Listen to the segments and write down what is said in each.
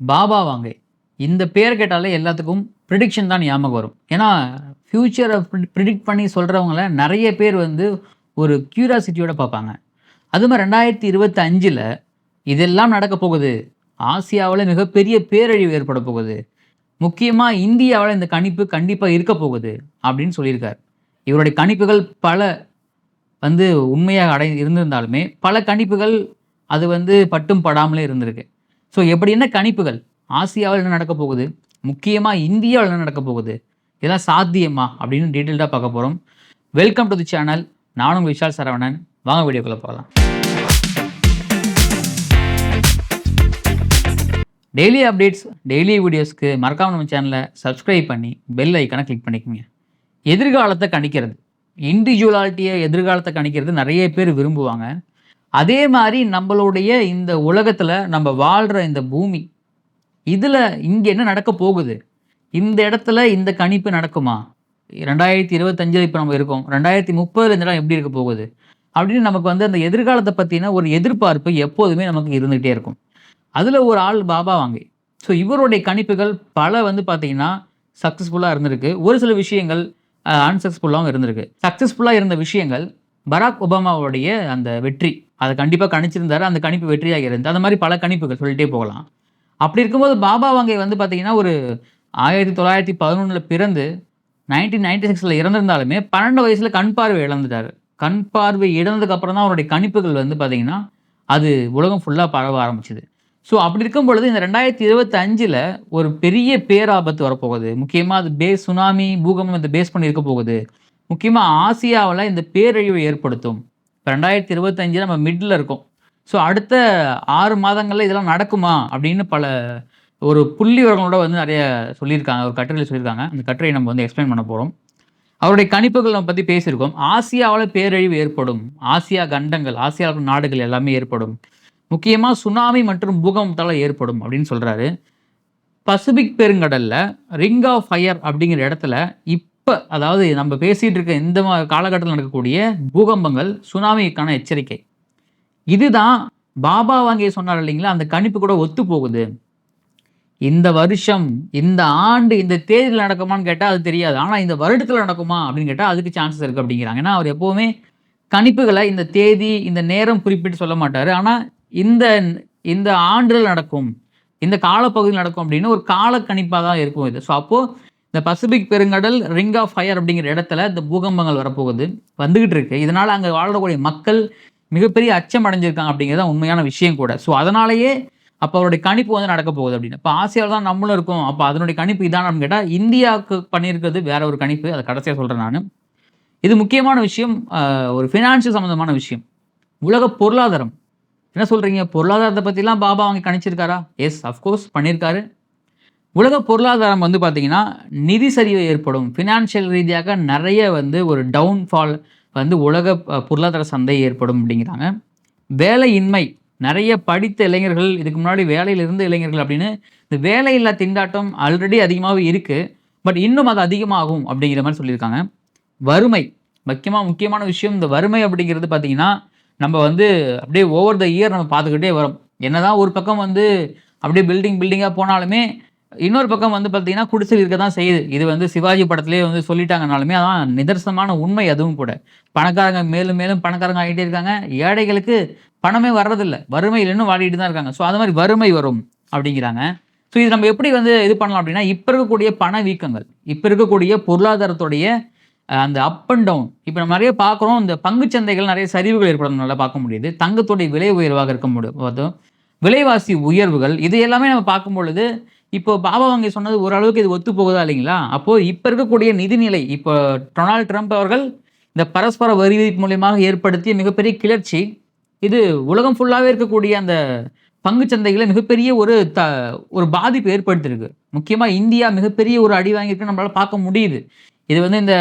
பாபா வாங்கே. இந்த பேர் கேட்டாலே எல்லாத்துக்கும் ப்ரிடிக்ஷன் தான் ஞாபகம் வரும். ஏன்னா ஃப்யூச்சரை ப்ரிடிக்ட் பண்ணி சொல்கிறவங்கள நிறைய பேர் வந்து ஒரு க்யூரியாசிட்டியோட பார்ப்பாங்க. அது மாதிரி ரெண்டாயிரத்தி இருபத்தி அஞ்சில் இதெல்லாம் நடக்க போகுது. ஆசியாவில் மிகப்பெரிய பேரழிவு ஏற்பட போகுது. முக்கியமாக இந்தியாவில் இந்த கணிப்பு கண்டிப்பாக இருக்க போகுது அப்படின்னு சொல்லியிருக்கார். இவருடைய கணிப்புகள் பல வந்து உண்மையாக அடை இருந்திருந்தாலுமே பல கணிப்புகள் அது வந்து பட்டும் படாமலே இருந்திருக்கு. ஸோ எப்படி என்ன கணிப்புகள்? ஆசியாவில் என்ன நடக்க போகுது? முக்கியமாக இந்தியாவில் என்ன நடக்க போகுது? இதெல்லாம் சாத்தியமா? அப்படின்னு டீட்டெயில்டாக பார்க்க போகிறோம் வெல்கம் டு தி சேனல் நானும் விஷால் சரவணன். வாங்க வீடியோக்குள்ளே போகலாம். டெய்லி அப்டேட்ஸ் டெய்லி வீடியோஸ்க்கு மறக்காம நம்ம சேனலை சப்ஸ்கிரைப் பண்ணி பெல் ஐக்கனை கிளிக் பண்ணிக்கோங்க. எதிர்காலத்தை கணிக்கிறது. இண்டிவிஜுவலாலிட்டியை எதிர்காலத்தை கணிக்கிறது நிறைய பேர் விரும்புவாங்க. அதே மாதிரி நம்மளுடைய இந்த உலகத்தில் நம்ம வாழ்கிற இந்த பூமி இதில் இங்கே என்ன நடக்க போகுது? இந்த இடத்துல இந்த கணிப்பு நடக்குமா? ரெண்டாயிரத்தி இருபத்தஞ்சில் இப்போ நம்ம இருக்கோம். ரெண்டாயிரத்தி முப்பதில் இந்த இடம் எப்படி இருக்க போகுது? அப்படின்னு நமக்கு வந்து அந்த எதிர்காலத்தை பற்றின ஒரு எதிர்பார்ப்பு எப்போதுமே நமக்கு இருந்துகிட்டே இருக்கும். அதில் ஒரு ஆள் பாபா வாங்கி. ஸோ இவருடைய கணிப்புகள் பல வந்து பார்த்தீங்கன்னா சக்ஸஸ்ஃபுல்லாக இருந்திருக்கு. ஒரு சில விஷயங்கள் அன்சக்ஸஸ்ஃபுல்லாகவும் இருந்திருக்கு. சக்ஸஸ்ஃபுல்லாக இருந்த விஷயங்கள் பராக் ஒபாமாவுடைய அந்த வெற்றி அதை கண்டிப்பாக கணிச்சிருந்தார் அந்த கணிப்பு வெற்றியாக இருந்து. அந்த மாதிரி பல கணிப்புகள் சொல்லிட்டே போகலாம். அப்படி இருக்கும்போது பாபா வாங்கை வந்து பார்த்தீங்கன்னா ஒரு ஆயிரத்தி தொள்ளாயிரத்தி பதினொன்றில் பிறந்து நைன்டீன் நைன்டி சிக்ஸில் இறந்திருந்தாலுமே பன்னெண்டு வயசில் கண் பார்வை இழந்துட்டார். கண் பார்வை இழந்ததுக்கப்புறம் தான் அவருடைய கணிப்புகள் வந்து பார்த்தீங்கன்னா அது உலகம் ஃபுல்லாக பரவ ஆரம்பிச்சுது. ஸோ அப்படி இருக்கும் பொழுது இந்த ரெண்டாயிரத்தி இருபத்தஞ்சில் ஒரு பெரிய பேராபத்து வரப்போகுது. முக்கியமாக அது பேஸ் சுனாமி பூகம்பம் இந்த பேஸ் பண்ணி இருக்க போகுது. முக்கியமாக ஆசியாவில் இந்த பேரழிவை ஏற்படுத்தும். இப்போ ரெண்டாயிரத்தி இருபத்தஞ்சில் நம்ம மிடில் இருக்கோம். ஸோ அடுத்த ஆறு மாதங்களில் இதெல்லாம் நடக்குமா அப்படின்னு பல ஒரு புள்ளி விவரங்களோட வந்து நிறைய சொல்லியிருக்காங்க ஒரு கட்டுரையில் சொல்லியிருக்காங்க. அந்த கட்டுரையை நம்ம வந்து எக்ஸ்பிளைன் பண்ண போகிறோம் அவருடைய கணிப்புகள் நம்ம பற்றி பேசியிருக்கோம். ஆசியாவில் பேரழிவு ஏற்படும். ஆசியா கண்டங்கள் ஆசியாவில் நாடுகள் எல்லாமே ஏற்படும். முக்கியமாக சுனாமி மற்றும் பூகம்பத்தால் ஏற்படும் அப்படின்னு சொல்கிறாரு பசிபிக் பெருங்கடலில் ரிங் ஆஃப் ஃபயர் அப்படிங்கிற இடத்துல இப் இப்போ அதாவது நம்ம பேசிகிட்டு இருக்க இந்த மா- காலகட்டத்தில் நடக்கக்கூடிய பூகம்பங்கள் சுனாமிக்கான எச்சரிக்கை. இதுதான் பாபா வாங்கி சொன்னார் இல்லைங்களா? அந்த கணிப்பு கூட ஒத்து போகுது. இந்த வருஷம் இந்த ஆண்டு இந்த தேதியில் நடக்குமான்னு கேட்டால் அது தெரியாது. ஆனால் இந்த வருடத்தில் நடக்குமா அப்படின்னு கேட்டால் அதுக்கு சான்சஸ் இருக்குது அப்படிங்கிறாங்க. ஏன்னா அவர் எப்போவுமே கணிப்புகளை இந்த தேதி இந்த நேரம் குறிப்பிட்டு சொல்ல மாட்டார். ஆனால் இந்த இந்த ஆண்டில் நடக்கும் இந்த காலப்பகுதியில் நடக்கும் அப்படின்னு ஒரு கால கணிப்பாக தான் இருக்கும் இது. ஸோ அப்போது இந்த பசிபிக் பெருங்கடல் ரிங் ஆஃப் ஃபயர் அப்படிங்கிற இடத்துல இந்த பூகம்பங்கள் வரப்போகுது. வந்துகிட்டு இருக்கு. இதனால் அங்கே வாழக்கூடிய மக்கள் மிகப்பெரிய அச்சம் அடைஞ்சிருக்காங்க அப்படிங்கிறது தான் உண்மையான விஷயம் கூட. ஸோ அதனாலேயே அப்போ அவருடைய கணிப்பு வந்து நடக்க போகுது அப்படின்னு. இப்போ ஆசியாவில் தான் நம்மளும் இருக்கும். அப்போ அதனுடைய கணிப்பு இதானு கேட்டால் இந்தியாவுக்கு பண்ணியிருக்கிறது வேற ஒரு கணிப்பு. அதை கடைசியாக சொல்கிறேன் நான். இது முக்கியமான விஷயம். ஒரு ஃபினான்ஷியல் சம்மந்தமான விஷயம். உலக பொருளாதாரம். என்ன சொல்கிறீங்க பொருளாதாரத்தை பற்றிலாம் பாபா அவங்க கணிச்சிருக்காரா? எஸ் அஃப்கோர்ஸ் பண்ணியிருக்காரு உலக பொருளாதாரம் வந்து பார்த்திங்கன்னா நிதி சரிவு ஏற்படும். ஃபினான்ஷியல் ரீதியாக நிறைய வந்து ஒரு டவுன்ஃபால் வந்து உலக பொருளாதார சந்தை ஏற்படும் அப்படிங்கிறாங்க. வேலையின்மை. நிறைய படித்த இளைஞர்கள் இதுக்கு முன்னாடி வேலையில் இருந்த இளைஞர்கள் அப்படின்னு இந்த வேலையில்லா திண்டாட்டம் ஆல்ரெடி அதிகமாகவே இருக்குது பட் இன்னும் அது அதிகமாகும் அப்படிங்கிற மாதிரி சொல்லியிருக்காங்க. வறுமை. முக்கியமாக முக்கியமான விஷயம் இந்த வறுமை அப்படிங்கிறது பார்த்திங்கன்னா நம்ம வந்து அப்படியே ஓவர் த இயர் நம்ம பார்த்துக்கிட்டே வரோம். என்னதான் ஒரு பக்கம் வந்து அப்படியே பில்டிங் பில்டிங்காக போனாலுமே இன்னொரு பக்கம் வந்து பார்த்தீங்கன்னா குடிசையில் இருக்க தான் செய்யுது. இது வந்து சிவாஜி படத்திலே வந்து சொல்லிட்டாங்கனாலுமே அதான் நிதர்சனமான உண்மை அதுவும் கூட. பணக்காரங்க மேலும் மேலும் பணக்காரங்க ஆகிட்டே இருக்காங்க. ஏழைகளுக்கு பணமே வர்றதில்ல. வறுமையில் இன்னும் வாடிட்டு தான் இருக்காங்க. ஸோ அது மாதிரி வறுமை வரும் அப்படிங்கிறாங்க. ஸோ இது நம்ம எப்படி வந்து இது பண்ணலாம் அப்படின்னா இப்போ இருக்கக்கூடிய பண வீக்கங்கள் இப்போ இருக்கக்கூடிய பொருளாதாரத்துடைய அந்த அப் அண்ட் டவுன் இப்போ நம்ம நிறைய பார்க்குறோம் இந்த பங்குச்சந்தைகள் நிறைய சரிவுகள் ஏற்படும் நல்லா பார்க்க முடியுது. தங்கத்துடைய விலை உயர்வாக இருக்க முடியும். விலைவாசி உயர்வுகள் இது எல்லாமே நம்ம பார்க்கும் பொழுது இப்போ பாபா வங்கி சொன்னது ஓரளவுக்கு இது ஒத்து போகுதா இல்லைங்களா? அப்போது இப்போ இருக்கக்கூடிய நிதிநிலை இப்போ டொனால்ட் ட்ரம்ப் அவர்கள் இந்த பரஸ்பர வரி விதிப்பு மூலியமாக ஏற்படுத்திய மிகப்பெரிய கிளர்ச்சி இது உலகம் ஃபுல்லாகவே இருக்கக்கூடிய அந்த பங்கு சந்தைகளை மிகப்பெரிய ஒரு த ஒரு பாதிப்பு ஏற்படுத்தியிருக்கு. முக்கியமாக இந்தியா மிகப்பெரிய ஒரு அடி வாங்கியிருக்கு நம்மளால் பார்க்க முடியுது. இது வந்து இந்த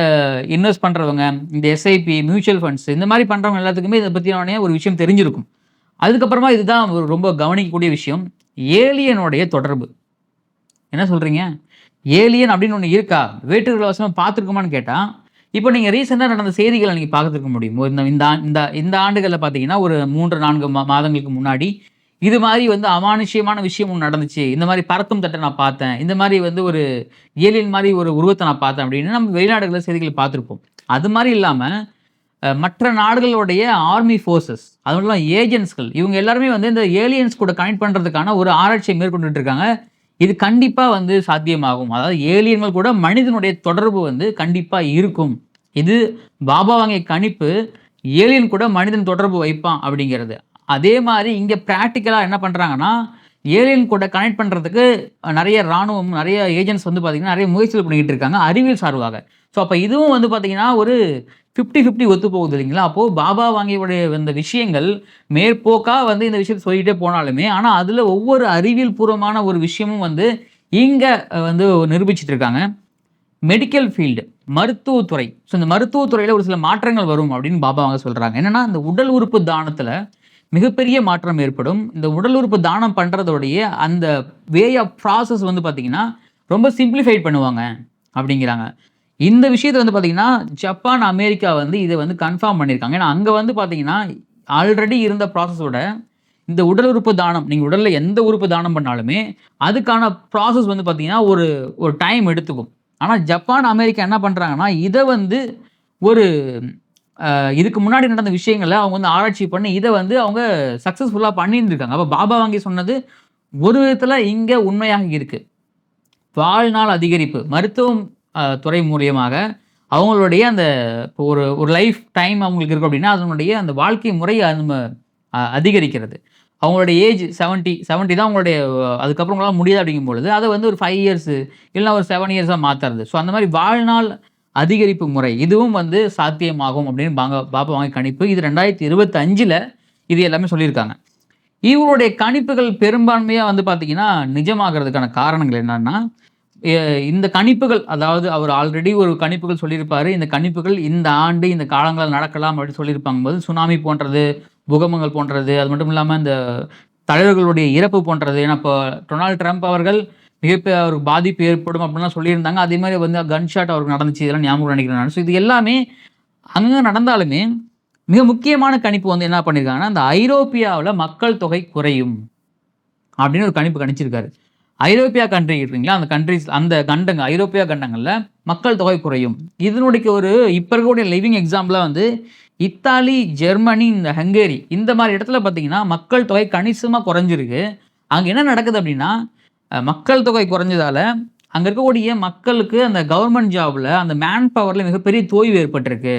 இன்வெஸ்ட் பண்ணுறவங்க இந்த எஸ்ஐபி மியூச்சுவல் ஃபண்ட்ஸ் இந்த மாதிரி பண்ணுறவங்க எல்லாத்துக்குமே இதை பற்றியான ஒரு விஷயம் தெரிஞ்சிருக்கும். அதுக்கப்புறமா இதுதான் ரொம்ப கவனிக்கக்கூடிய விஷயம். ஏலியனுடைய தொடர்பு. என்ன சொல்கிறீங்க ஏலியன் அப்படின்னு ஒன்று இருக்கா? வேற்றுகள் வசமாக பார்த்துருக்குமான்னு கேட்டால் இப்போ நீங்கள் ரீசெண்டாக நடந்த செய்திகளை நீங்கள் பார்த்துருக்க முடியும். இந்த இந்த இந்த இந்த ஆண்டுகளில் பார்த்தீங்கன்னா ஒரு மூன்று நான்கு மா மாதங்களுக்கு முன்னாடி இது மாதிரி வந்து அமானுஷ்யமான விஷயம் ஒன்று நடந்துச்சு. இந்த மாதிரி பறக்கும் தட்டை நான் பார்த்தேன். இந்த மாதிரி வந்து ஒரு ஏலியன் மாதிரி ஒரு உருவத்தை நான் பார்த்தேன் அப்படின்னு நம்ம வெளிநாடுகளில் செய்திகளை பார்த்துருப்போம். அது மாதிரி இல்லாமல் மற்ற நாடுகளுடைய ஆர்மி ஃபோர்ஸஸ் அது மட்டும் இல்லாமல் ஏஜென்ட்ஸ்கள் இவங்க எல்லாருமே வந்து இந்த ஏலியன்ஸ் கூட கனெக்ட் பண்ணுறதுக்கான ஒரு ஆராய்ச்சியை மேற்கொண்டுட்டு இருக்காங்க. இது கண்டிப்பாக வந்து சாத்தியமாகும். அதாவது ஏலியன்கள் கூட மனிதனுடைய தொடர்பு வந்து கண்டிப்பாக இருக்கும். இது பாபா வாங்கிய கணிப்பு ஏலியன் கூட மனிதன் தொடர்பு வைப்பான் அப்படிங்கிறது. அதே மாதிரி இங்கே ப்ராக்டிக்கலாக என்ன பண்ணுறாங்கன்னா ஏலியன் கூட கனெக்ட் பண்ணுறதுக்கு நிறைய ராணுவம் நிறைய ஏஜென்ட்ஸ் வந்து பார்த்திங்கன்னா நிறைய முயற்சிகள் பண்ணிக்கிட்டு இருக்காங்க அறிவியல் சார்பாக. ஸோ அப்போ இதுவும் வந்து பார்த்திங்கன்னா ஒரு ஃபிஃப்டி ஃபிஃப்டி ஒத்து போகுது இல்லைங்களா? அப்போது பாபா வாங்கியுடைய இந்த விஷயங்கள் மேற்போக்காக வந்து இந்த விஷயத்தை சொல்லிகிட்டே போனாலுமே ஆனால் அதில் ஒவ்வொரு அறிவியல் பூர்வமான ஒரு விஷயமும் வந்து இங்கே வந்து நிரூபிச்சிட்டு இருக்காங்க மெடிக்கல் ஃபீல்டு மருத்துவத்துறை. ஸோ இந்த மருத்துவத்துறையில் ஒரு சில மாற்றங்கள் வரும் அப்படின்னு பாபா அவங்க சொல்கிறாங்க என்னென்னா இந்த உடல் உறுப்பு தானத்தில் மிகப்பெரிய மாற்றம் ஏற்படும். இந்த உடல் உறுப்பு தானம் பண்ணுறதோடைய அந்த வே ஆஃப் ப்ராசஸ் வந்து பார்த்திங்கன்னா ரொம்ப சிம்பிளிஃபைட் பண்ணுவாங்க அப்படிங்கிறாங்க. இந்த விஷயத்தை வந்து பார்த்திங்கன்னா ஜப்பான் அமெரிக்கா வந்து இதை வந்து கன்ஃபார்ம் பண்ணியிருக்காங்க. ஏன்னா அங்கே வந்து பார்த்திங்கன்னா ஆல்ரெடி இருந்த ப்ராசஸோட இந்த உடல் உறுப்பு தானம் நீங்கள் உடலில் எந்த உறுப்பு தானம் பண்ணாலுமே அதுக்கான ப்ராசஸ் வந்து பார்த்திங்கன்னா ஒரு ஒரு டைம் எடுத்துக்கும். ஆனால் ஜப்பான் அமெரிக்கா என்ன பண்ணுறாங்கன்னா இதை வந்து ஒரு இதுக்கு முன்னாடி நடந்த விஷயங்களை அவங்க வந்து ஆராய்ச்சி பண்ணி இதை வந்து அவங்க சக்ஸஸ்ஃபுல்லாக பண்ணியிருந்துருக்காங்க. அப்போ பாபா வாங்கி சொன்னது ஒரு விதத்தில் இங்கே உண்மையாக இருக்குது வாழ்நாள் அதிகரிப்பு. மருத்துவம் துறை மூலியமாக அவங்களுடைய அந்த இப்போ ஒரு ஒரு லைஃப் டைம் அவங்களுக்கு இருக்கும் அப்படின்னா அதனுடைய அந்த வாழ்க்கை முறையை நம்ம அதிகரிக்கிறது. அவங்களுடைய ஏஜ் செவன்ட்டி செவன்ட்டி தான் அவங்களுடைய அதுக்கப்புறம் உங்களால் முடியாது அப்படிங்கும் பொழுது அதை வந்து ஒரு ஃபைவ் இயர்ஸு இல்லைனா ஒரு செவன் இயர்ஸாக மாற்றுறது ஸோ அந்த மாதிரி வாழ்நாள் அதிகரிப்பு முறை இதுவும் வந்து சாத்தியமாகும் அப்படின்னு பாங்க பாப்பா வாங்கி கணிப்பு. இது ரெண்டாயிரத்தி இருபத்தஞ்சில் இது எல்லாமே சொல்லியிருக்காங்க. இவங்களுடைய கணிப்புகள் பெரும்பான்மையாக வந்து பார்த்திங்கன்னா நிஜமாகிறதுக்கான காரணங்கள் என்னென்னா இந்த கணிப்புகள் அதாவது அவர் ஆல்ரெடி ஒரு கணிப்புகள் சொல்லியிருப்பார். இந்த கணிப்புகள் இந்த ஆண்டு இந்த காலங்களில் நடக்கலாம் அப்படின்னு சொல்லியிருப்பாங்க போது சுனாமி போன்றது பூகம்பங்கள் போன்றது அது மட்டும் இல்லாமல் இந்த தலைவர்களுடைய இறப்பு போன்றது. ஏன்னா இப்போ டொனால்டு ட்ரம்ப் அவர்கள் மிகப்பெரிய ஒரு பாதிப்பு ஏற்படும் அப்படின்லாம் சொல்லியிருந்தாங்க. அதே மாதிரி வந்து கன்ஷாட் அவருக்கு நடந்துச்சு. இதெல்லாம் ஞாபகம் நினைக்கிறேன் ஸோ இது எல்லாமே அங்கே நடந்தாலுமே மிக முக்கியமான கணிப்பு வந்து என்ன பண்ணியிருக்காங்கன்னா அந்த ஐரோப்பியாவில் மக்கள் தொகை குறையும் அப்படின்னு ஒரு கணிப்பு கணிச்சிருக்காரு. ஐரோப்பியா கண்ட்ரி இருக்கீங்களா? அந்த கண்ட்ரிஸ் அந்த கண்டங்க ஐரோப்பியா கண்டங்களில் மக்கள் தொகை குறையும். இதனுடைய ஒரு இப்போ இருக்கக்கூடிய லிவிங் எக்ஸாம்பிளாக வந்து இத்தாலி ஜெர்மனி இந்த ஹங்கேரி இந்த மாதிரி இடத்துல பார்த்தீங்கன்னா மக்கள் தொகை கணிசமாக குறைஞ்சிருக்கு. அங்கே என்ன நடக்குது அப்படின்னா மக்கள் தொகை குறைஞ்சதால் அங்கே இருக்கக்கூடிய மக்களுக்கு அந்த கவர்மெண்ட் ஜாபில் அந்த மேன் பவரில் மிகப்பெரிய தோய்வு ஏற்பட்டிருக்கு.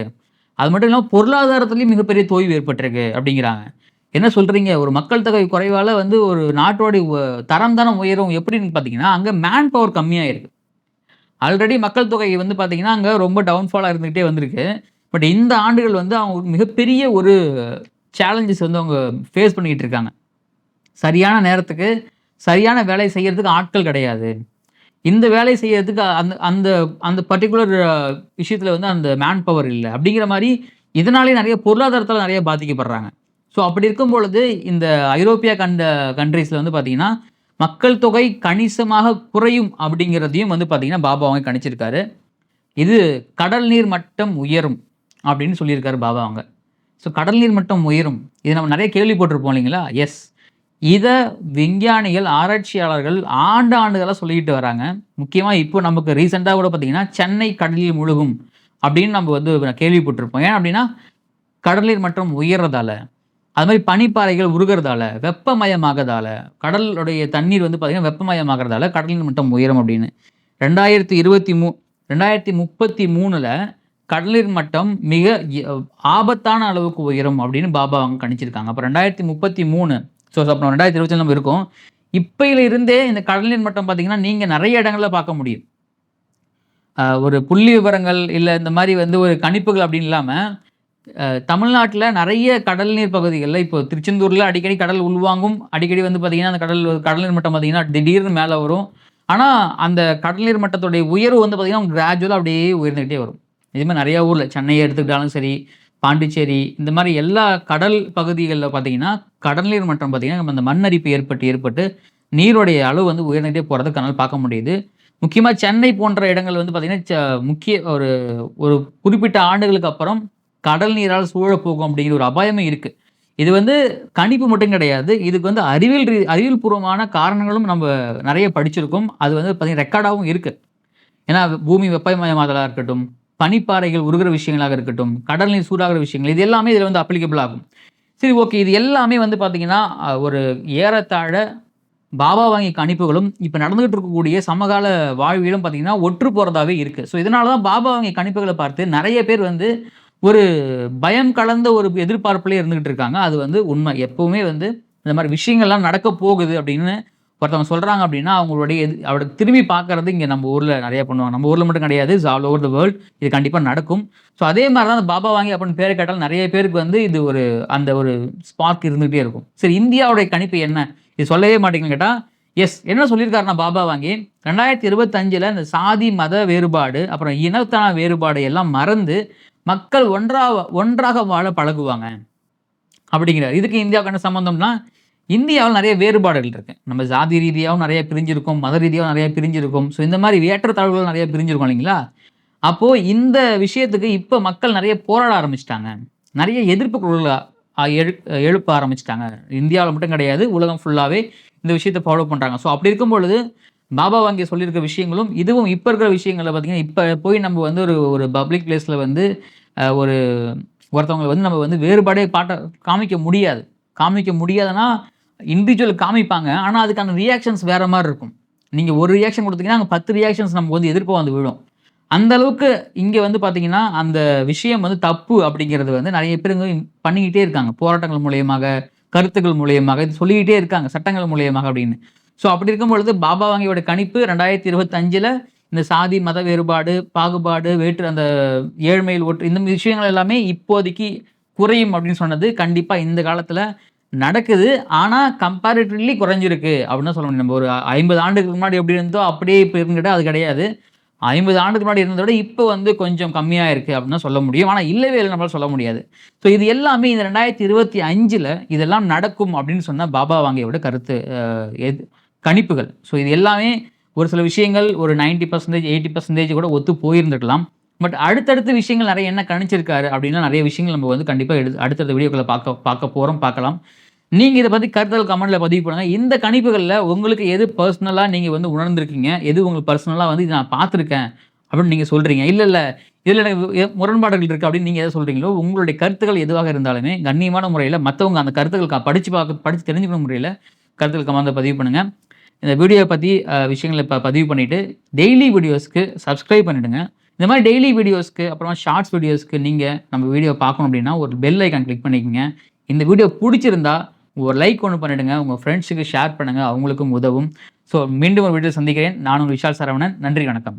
அது மட்டும் இல்லாமல் பொருளாதாரத்துலேயும் மிகப்பெரிய தோய்வு ஏற்பட்டிருக்கு அப்படிங்கிறாங்க. என்ன சொல்கிறீங்க ஒரு மக்கள் தொகை குறைவால் வந்து ஒரு நாட்டோடைய தரம் தானே உயரும். எப்படின்னு பார்த்தீங்கன்னா அங்கே மேன் பவர் கம்மியாக இருக்குது ஆல்ரெடி மக்கள் தொகை வந்து பார்த்திங்கன்னா அங்கே ரொம்ப டவுன்ஃபாலாக இருந்துக்கிட்டே வந்திருக்கு. பட் இந்த ஆண்டுகள் வந்து அவங்க மிகப்பெரிய ஒரு சேலஞ்சஸ் வந்து அவங்க ஃபேஸ் பண்ணிக்கிட்டு இருக்காங்க. சரியான நேரத்துக்கு சரியான வேலை செய்கிறதுக்கு ஆட்கள் கிடையாது. இந்த வேலை செய்கிறதுக்கு அந்த அந்த அந்த பர்டிகுலர் விஷயத்தில் வந்து அந்த மேன் பவர் இல்லை. அப்படிங்கிற மாதிரி இதனாலே நிறைய பொருளாதாரத்தில் நிறைய பாதிக்கப்படுறாங்க. ஸோ அப்படி இருக்கும் பொழுது இந்த ஐரோப்பிய கண்ட கண்ட்ரீஸில் வந்து பார்த்திங்கன்னா மக்கள் தொகை கணிசமாக குறையும் அப்படிங்கிறதையும் வந்து பார்த்தீங்கன்னா பாபா அவங்க கணிச்சிருக்காரு. இது கடல் நீர் மட்டம் உயரும் அப்படின்னு சொல்லியிருக்காரு பாபா அவங்க. ஸோ கடல் நீர் மட்டம் உயரும். இது நம்ம நிறைய கேள்விப்பட்டிருப்போம் இல்லைங்களா? எஸ் இதை விஞ்ஞானிகள் ஆராய்ச்சியாளர்கள் ஆண்டு ஆண்டுகளாக சொல்லிக்கிட்டு வராங்க. முக்கியமாக இப்போ நமக்கு ரீசெண்டாக கூட பார்த்தீங்கன்னா சென்னை கடலில் முழுகும் அப்படின்னு நம்ம வந்து கேள்விப்பட்டிருப்போம். ஏன் அப்படின்னா கடல் நீர் மட்டம் உயர்றதால. அது மாதிரி பனிப்பாறைகள் உருகிறதால வெப்பமயமாகதால கடலுடைய தண்ணீர் வந்து பார்த்திங்கன்னா வெப்பமயமாகறதால கடலின் மட்டம் உயரும் அப்படின்னு. ரெண்டாயிரத்தி இருபத்தி மூ ரெண்டாயிரத்தி முப்பத்தி மூணில் கடலின் மட்டம் மிக ஆபத்தான அளவுக்கு உயரும் அப்படின்னு பாபா அவங்க கணிச்சிருக்காங்க. அப்போ ரெண்டாயிரத்தி முப்பத்தி மூணு ஸோ அப்புறம் ரெண்டாயிரத்தி இருபத்தி நம்ம இருக்கும். இப்பையில இருந்தே இந்த கடலின் மட்டம் பார்த்தீங்கன்னா நீங்கள் நிறைய இடங்களில் பார்க்க முடியும். ஒரு புள்ளி விவரங்கள் இல்லை இந்த மாதிரி வந்து ஒரு கணிப்புகள் அப்படின்னு இல்லாமல் தமிழ்நாட்டில் நிறைய கடல் நீர் பகுதிகளில் இப்போ திருச்செந்தூரில் அடிக்கடி கடல் உள்வாங்கும். அடிக்கடி வந்து பார்த்திங்கன்னா அந்த கடல் கடல் நீர் மட்டம் பார்த்திங்கன்னா திடீர்னு மேலே வரும். ஆனால் அந்த கடல் நீர் மட்டத்துடைய உயர்வு வந்து பார்த்திங்கன்னா கிராஜுவலாக அப்படியே உயர்ந்துக்கிட்டே வரும். இதுமாதிரி நிறையா ஊரில் சென்னையை எடுத்துக்கிட்டாலும் சரி பாண்டிச்சேரி இந்த மாதிரி எல்லா கடல் பகுதிகளில் பார்த்தீங்கன்னா கடல் நீர் மட்டம் பார்த்திங்கன்னா நம்ம அந்த மண்ணரிப்பு ஏற்பட்டு ஏற்பட்டு நீருடைய அளவு வந்து உயர்ந்துகிட்டே போகிறத கனால் பார்க்க முடியுது. முக்கியமாக சென்னை போன்ற இடங்கள் வந்து பார்த்திங்கன்னா முக்கிய ஒரு ஒரு குறிப்பிட்ட ஆண்டுகளுக்கு அப்புறம் கடல் நீரால் சூழப்போகும் போகும் அப்படிங்கிற ஒரு அபாயமே இருக்குது இது வந்து கணிப்பு மட்டும் கிடையாது. இதுக்கு வந்து அறிவியல் ரீ அறிவியல் பூர்வமான காரணங்களும் நம்ம நிறைய படிச்சிருக்கோம். அது வந்து பார்த்தீங்கன்னா ரெக்கார்டாகவும் இருக்குது ஏன்னா பூமி வெப்பமயமாதலாக இருக்கட்டும் பனிப்பாறைகள் உருகிற விஷயங்களாக இருக்கட்டும் கடல் நீர் சூடாகிற விஷயங்கள் இது எல்லாமே இதில் வந்து அப்ளிகபிள் ஆகும். சரி ஓகே இது எல்லாமே வந்து பார்த்திங்கன்னா ஒரு ஏறத்தாழ பாபா வாங்கி கணிப்புகளும் இப்போ நடந்துகிட்டு இருக்கக்கூடிய சமகால வாழ்வியலும் பார்த்தீங்கன்னா ஒற்று போகிறதாவே இருக்குது ஸோ இதனால தான் பாபா வாங்கி கணிப்புகளை பார்த்து நிறைய பேர் வந்து ஒரு பயம் கலந்த ஒரு எதிர்பார்ப்புலேயே இருந்துகிட்டு இருக்காங்க. அது வந்து உண்மை. எப்போவுமே வந்து இந்த மாதிரி விஷயங்கள்லாம் நடக்க போகுது அப்படின்னு ஒருத்தவங்க சொல்கிறாங்க அப்படின்னா அவங்களுடைய எது அவரை திரும்பி பார்க்கறது இங்கே நம்ம ஊரில் நிறைய பண்ணுவாங்க. நம்ம ஊரில் மட்டும் கிடையாது. Is all over the world இது கண்டிப்பாக நடக்கும். ஸோ அதே மாதிரி தான் அந்த பாபா வாங்கி அப்படின்னு பேர் கேட்டால் நிறைய பேருக்கு வந்து இது ஒரு அந்த ஒரு ஸ்பார்க் இருந்துகிட்டே இருக்கும். சரி இந்தியாவுடைய கணிப்பு என்ன? இது சொல்லவே மாட்டேங்கன்னு கேட்டால் எஸ் என்ன சொல்லியிருக்காருன்னா பாபா வாங்கி ரெண்டாயிரத்தி இருபத்தஞ்சில் இந்த சாதி மத வேறுபாடு அப்புறம் இனத்தான வேறுபாடு எல்லாம் மறந்து மக்கள் ஒன்றாக ஒன்றாக வாழ பழகுவாங்க. அப்படிங்கிறார். இதுக்கு இந்தியாவுக்கான சம்மந்தம்னா இந்தியாவில் நிறைய வேறுபாடுகள் இருக்குது நம்ம ஜாதி ரீதியாகவும் நிறைய பிரிஞ்சிருக்கும் மத ரீதியாகவும் நிறைய பிரிஞ்சிருக்கும். ஸோ இந்த மாதிரி ஏற்றத்தாழ்வுகள் நிறைய பிரிஞ்சிருக்கும் இல்லைங்களா? அப்போது இந்த விஷயத்துக்கு இப்போ மக்கள் நிறைய போராட ஆரம்பிச்சிட்டாங்க. நிறைய எதிர்ப்பு குரல்கள் எழு எழுப்ப ஆரம்பிச்சிட்டாங்க. இந்தியாவில் மட்டும் கிடையாது உலகம் ஃபுல்லாகவே இந்த விஷயத்தை ஃபாலோ பண்ணுறாங்க ஸோ அப்படி இருக்கும் பொழுது பாபா வாங்கி சொல்லியிருக்க விஷயங்களும் இதுவும் இப்போ இருக்கிற விஷயங்களில் பார்த்திங்கன்னா இப்போ போய் நம்ம வந்து ஒரு ஒரு பப்ளிக் பிளேஸில் வந்து ஒரு ஒருத்தவங்களை வந்து நம்ம வந்து வேறுபாடே பாட்ட காமிக்க முடியாது. காமிக்க முடியாதுன்னா இண்டிவிஜுவல் காமிப்பாங்க. ஆனால் அதுக்கான ரியாக்ஷன்ஸ் வேறு மாதிரி இருக்கும். நீங்கள் ஒரு ரியாக்ஷன் கொடுத்தீங்கன்னா அங்கே பத்து ரியாக்ஷன்ஸ் நமக்கு வந்து எதிர்ப்பு வந்து விழும். அந்த அளவுக்கு இங்கே வந்து பார்த்தீங்கன்னா அந்த விஷயம் வந்து தப்பு அப்படிங்கிறது வந்து நிறைய பேர் பண்ணிக்கிட்டே இருக்காங்க. போராட்டங்கள் மூலியமாக கருத்துக்கள் மூலியமாக இது சொல்லிக்கிட்டே இருக்காங்க சட்டங்கள் மூலியமாக அப்படின்னு. ஸோ அப்படி இருக்கும் பொழுது பாபா வாங்கியோட கணிப்பு ரெண்டாயிரத்தி இருபத்தஞ்சில் இந்த சாதி மத வேறுபாடு பாகுபாடு வேற்று அந்த ஏழ்மையில் ஒற்று இந்த விஷயங்கள் எல்லாமே இப்போதைக்கு குறையும் அப்படின்னு சொன்னது கண்டிப்பாக இந்த காலத்தில் நடக்குது. ஆனால் கம்பேரிட்டிவ்லி குறைஞ்சிருக்கு அப்படின்னு சொல்ல முடியும். நம்ம ஒரு ஐம்பது ஆண்டுக்கு முன்னாடி எப்படி இருந்தோ அப்படியே இப்போ இருந்துகிட்ட அது கிடையாது. ஐம்பது ஆண்டுக்கு முன்னாடி இருந்ததை விட இப்போ வந்து கொஞ்சம் கம்மியாக இருக்குது அப்படின்னு சொல்ல முடியும். ஆனால் இல்லவே இல்லை நம்மளால் சொல்ல முடியாது. ஸோ இது எல்லாமே இந்த ரெண்டாயிரத்தி இருபத்தி அஞ்சில் இதெல்லாம் நடக்கும் அப்படின்னு சொன்னால் பாபா வாங்கியோட கருத்து எது? கணிப்புகள். ஸோ இது எல்லாமே ஒரு சில விஷயங்கள் ஒரு நைன்ட்டி பர்சன்டேஜ் எயிட்டி பர்சன்டேஜ் கூட ஒத்து போயிருந்துருக்கலாம். பட் அடுத்தடுத்த விஷயங்கள் நிறைய என்ன கணிச்சிருக்காரு அப்படின்னா நிறைய விஷயங்கள் நம்ம வந்து கண்டிப்பாக எடுத்து அடுத்தடுத்த வீடியோக்களை பார்க்க பார்க்க போகிறோம் பார்க்கலாம். நீங்கள் இதை பற்றி கருத்தல் கமெண்ட்டில் பதிவு பண்ணுங்கள் இந்த கணிப்புகளில் உங்களுக்கு எது பர்சனலாக நீங்கள் வந்து உணர்ந்திருக்கீங்க? எது உங்களுக்கு பர்சனலாக வந்து நான் பார்த்துருக்கேன்? அப்படின்னு நீங்கள் சொல்கிறீங்க இல்லை இல்லை. இதில் எனக்கு முரண்பாடுகள் இருக்குது அப்படின்னு நீங்கள் எதை சொல்கிறீங்களோ உங்களுடைய கருத்துக்கள் எதுவாக இருந்தாலுமே கண்ணியமான முறையில் மற்றவங்க அந்த கருத்துக்கள் படித்து பார்க்க படித்து தெரிஞ்சுக்கணும் முறையில் கருத்துக்கள் கமெண்ட்டில் பதிவு பண்ணுங்கள் இந்த வீடியோவை பற்றி விஷயங்களை இப்போ பதிவு பண்ணிவிட்டு டெய்லி வீடியோஸ்க்கு சப்ஸ்கிரைப் பண்ணிவிடுங்க இந்த மாதிரி டெய்லி வீடியோஸ்க்கு அப்புறமா ஷார்ட்ஸ் வீடியோஸ்க்கு நீங்கள் நம்ம வீடியோ பார்க்கணும் அப்படின்னா ஒரு பெல் ஐக்கான் கிளிக் பண்ணிக்கோங்க. இந்த வீடியோ பிடிச்சிருந்தா ஒரு லைக் ஒன்று பண்ணிவிடுங்க உங்கள் ஃப்ரெண்ட்ஸுக்கு ஷேர் பண்ணுங்கள் அவங்களுக்கும் உதவும். ஸோ மீண்டும் ஒரு வீடியோ சந்திக்கிறேன். நான் உங்கள் விஷால் சரவணன். நன்றி வணக்கம்.